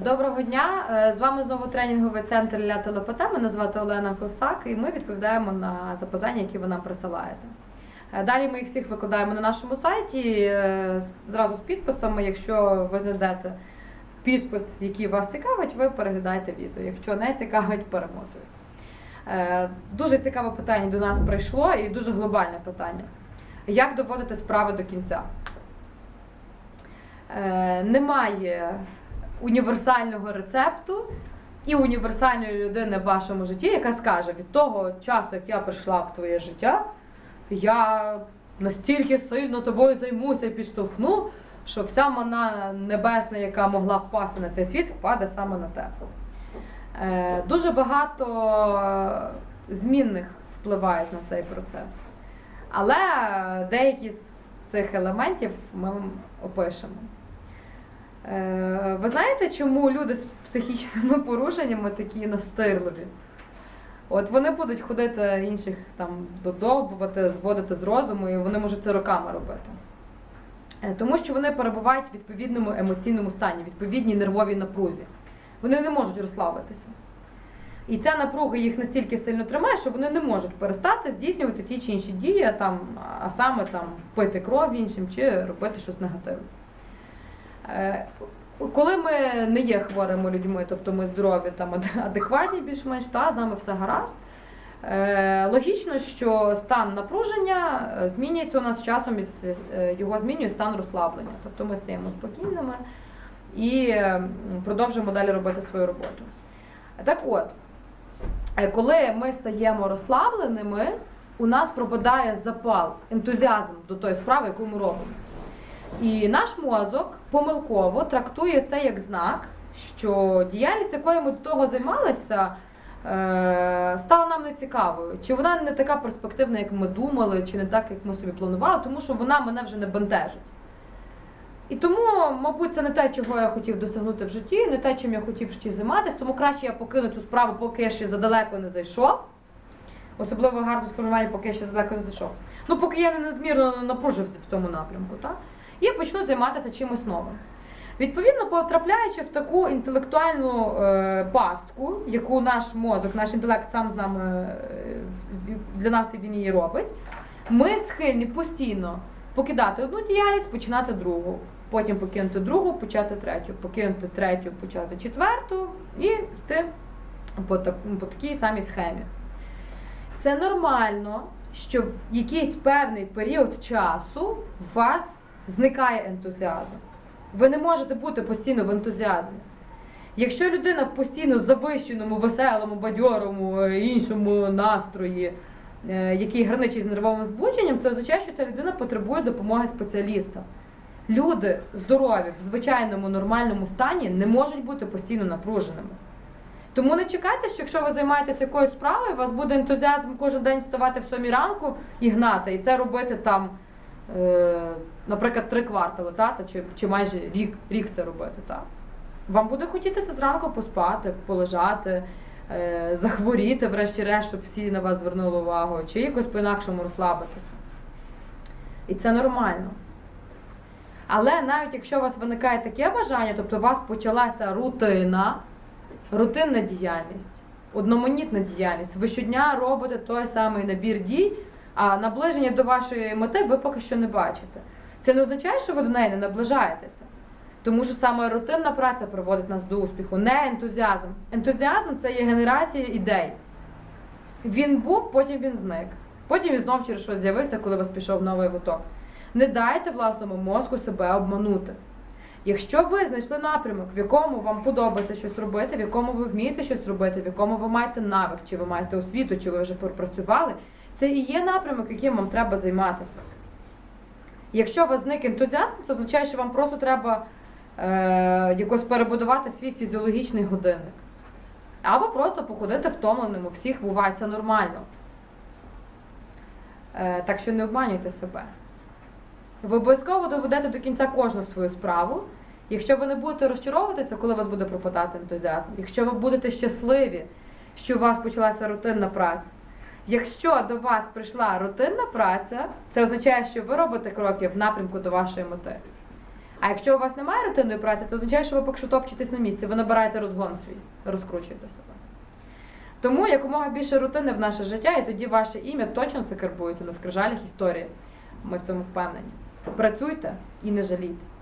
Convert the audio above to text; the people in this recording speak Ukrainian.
Доброго дня! Е, З вами знову тренінговий центр для телепота. Мене звати Олена Косак, і ми відповідаємо на запитання, які ви нам присилаєте. Е, Далі ми їх всіх викладаємо на нашому сайті е, зразу з підписами. Якщо ви знайдете підпис, який вас цікавить, ви переглядаєте відео. Якщо не цікавить, перемотуєте. Дуже цікаве питання до нас прийшло і дуже глобальне питання. Як доводити справи до кінця? Немає універсального рецепту і універсальної людини в вашому житті, яка скаже, від того часу, як я прийшла в твоє життя, я настільки сильно тобою займуся і підштовхну, що вся мана небесна, яка могла впасти на цей світ, впаде саме на тебе. Е, Дуже багато е, змінних впливають на цей процес. Але деякі з цих елементів ми опишемо. Е, Ви знаєте, чому люди з психічними порушеннями такі настирливі? От вони будуть ходити інших там додовбувати, зводити з розуму, і вони можуть це роками робити. Е, Тому що вони перебувають в відповідному емоційному стані, відповідній нервовій напрузі. Вони не можуть розслабитися. І ця напруга їх настільки сильно тримає, що вони не можуть перестати здійснювати ті чи інші дії, там, а саме там, пити кров іншим чи робити щось негативне. Е, Коли ми не є хворими людьми, тобто ми здорові, там адекватні більш-менш, та з нами все гаразд. е, Логічно, що стан напруження е, змінюється у нас з часом, його змінює стан розслаблення. Тобто ми стаємо спокійними і продовжуємо далі робити свою роботу. Так от, коли ми стаємо розслабленими, у нас пропадає запал, ентузіазм до тої справи, яку ми робимо. І наш мозок помилково трактує це як знак, що діяльність, якою ми до того займалися, е, стала нам нецікавою. Чи вона не така перспективна, як ми думали, чи не так, як ми собі планували, тому що вона мене вже не бентежить. І тому, мабуть, це не те, чого я хотів досягнути в житті, не те, чим я хотів в житті займатися, тому краще я покину цю справу, поки я ще задалеко не зайшов. Особливо гарно сформування, поки я ще задалеко не зайшов. Ну, поки я не надмірно напружився в цьому напрямку, так? І почну займатися чимось новим. Відповідно, потрапляючи в таку інтелектуальну е, пастку, яку наш мозок, наш інтелект сам з нами е, для нас він її робить, ми схильні постійно покидати одну діяльність, починати другу. Потім покинути другу, почати третю, покинути третю, почати четверту і йти по, так, по такій самій схемі. Це нормально, що в якийсь певний період часу у вас зникає ентузіазм. Ви не можете бути постійно в ентузіазмі. Якщо людина в постійно завищеному, веселому, бадьорому, е, іншому настрої, е, який граничить з нервовим збудженням, це означає, що ця людина потребує допомоги спеціаліста. Люди здорові в звичайному нормальному стані не можуть бути постійно напруженими. Тому не чекайте, що якщо ви займаєтеся якоюсь справою, у вас буде ентузіазм кожен день вставати в сьомій ранку і гнати, і це робити там, е, наприклад, три квартали, та, та, чи, чи майже рік, рік це робити. Та. Вам буде хотітися зранку поспати, полежати, е, захворіти, врешті-решт, щоб всі на вас звернули увагу, чи якось по-інакшому розслабитися. І це нормально. Але навіть якщо у вас виникає таке бажання, тобто у вас почалася рутина, рутинна діяльність, одноманітна діяльність, ви щодня робите той самий набір дій, а наближення до вашої мети ви поки що не бачите. Це не означає, що ви до неї не наближаєтеся. Тому що саме рутинна праця приводить нас до успіху, не ентузіазм. Ентузіазм це є генерація ідей. Він був, потім він зник. Потім він знов через щось з'явився, коли у вас пішов новий виток. Не дайте власному мозку себе обманути. Якщо ви знайшли напрямок, в якому вам подобається щось робити, в якому ви вмієте щось робити, в якому ви маєте навик, чи ви маєте освіту, чи ви вже пропрацювали, це і є напрямок, яким вам треба займатися. Якщо у вас зник ентузіазм, це означає, що вам просто треба е, якось перебудувати свій фізіологічний годинник. Або просто походити втомленим. У всіх буває це нормально. Е, так що не обманюйте себе. Ви обов'язково доведете до кінця кожну свою справу. Якщо ви не будете розчаровуватися, коли у вас буде пропадати ентузіазм, якщо ви будете щасливі, що у вас почалася рутинна праця. Якщо до вас прийшла рутинна праця, це означає, що ви робите кроки в напрямку до вашої мети. А якщо у вас немає рутинної праці, це означає, що ви поки що топчетесь на місці, ви набираєте розгон свій, розкручуєте себе. Тому якомога більше рутини в наше життя, і тоді ваше ім'я точно закарбується на скрижалях історії. Ми в цьому впевнені. Працюйте і не жалійте.